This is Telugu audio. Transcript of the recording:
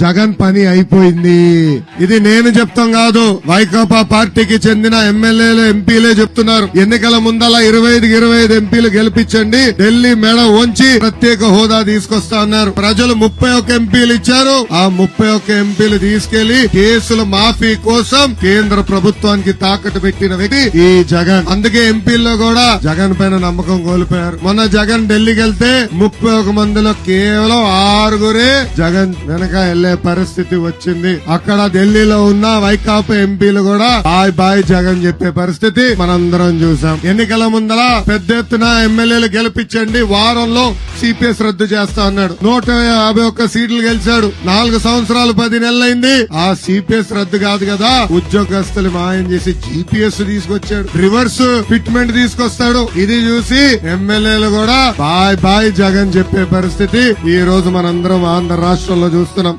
జగన్ పని అయిపోయింది. ఇది నేను చెప్తాం కాదు. వైకాపా పార్టీకి చెందిన ఎమ్మెల్యేలు ఎంపీలే చెప్తున్నారు. ఎన్నికల ముందల ఇరవై ఐదు ఇరవై ఐదు ఎంపీలు గెలిపించండి. ఢిల్లీ మెడ ఉంచి ప్రత్యేక హోదా తీసుకొస్తా అన్నారు. ప్రజలు ముప్పై ఒక్క ఎంపీలు ఇచ్చారు. ఆ ముప్పై ఒక్క ఎంపీలు తీసుకెళ్ళి కేసుల మాఫీ కోసం కేంద్ర ప్రభుత్వానికి తాకట్టు పెట్టిన వ్యక్తి ఈ జగన్. అందుకే ఎంపీల్లో కూడా జగన్ పైన నమ్మకం కోల్పోయారు. మొన్న జగన్ ఢిల్లీకి వెళ్తే ముప్పై ఒక మందిలో కేవలం ఆరుగురే జగన్ వెనక వెళ్ళే పరిస్థితి వచ్చింది. అక్కడ ఢిల్లీలో ఉన్న వైకాపా ఎంపీలు కూడా బాయ్ బాయ్ జగన్ చెప్పే పరిస్థితి మనందరం చూసాం. ఎన్నికల ముందర పెద్ద ఎత్తున ఎమ్మెల్యేలు గెలిపించండి. వారంలో సిపిఎస్ రద్దు చేస్తా అన్నాడు. నూట యాభై ఒక్క సీట్లు గెలిచాడు. నాలుగు సంవత్సరాలు పది నెలలైంది. ఆ సిపిఎస్ రద్దు కాదు కదా. ఉద్యోగస్తులు మాయం చేసి జీపీఎస్ తీసుకొచ్చాడు. రివర్స్ ఫిట్మెంట్ తీసుకొస్తాడు. ఇది చూసి ఎమ్మెల్యేలు కూడా బాయ్ బాయ్ జగన్ చెప్పే పరిస్థితి ఈ రోజు మనందరం ఆంధ్ర రాష్ట్రంలో చూస్తున్నాం.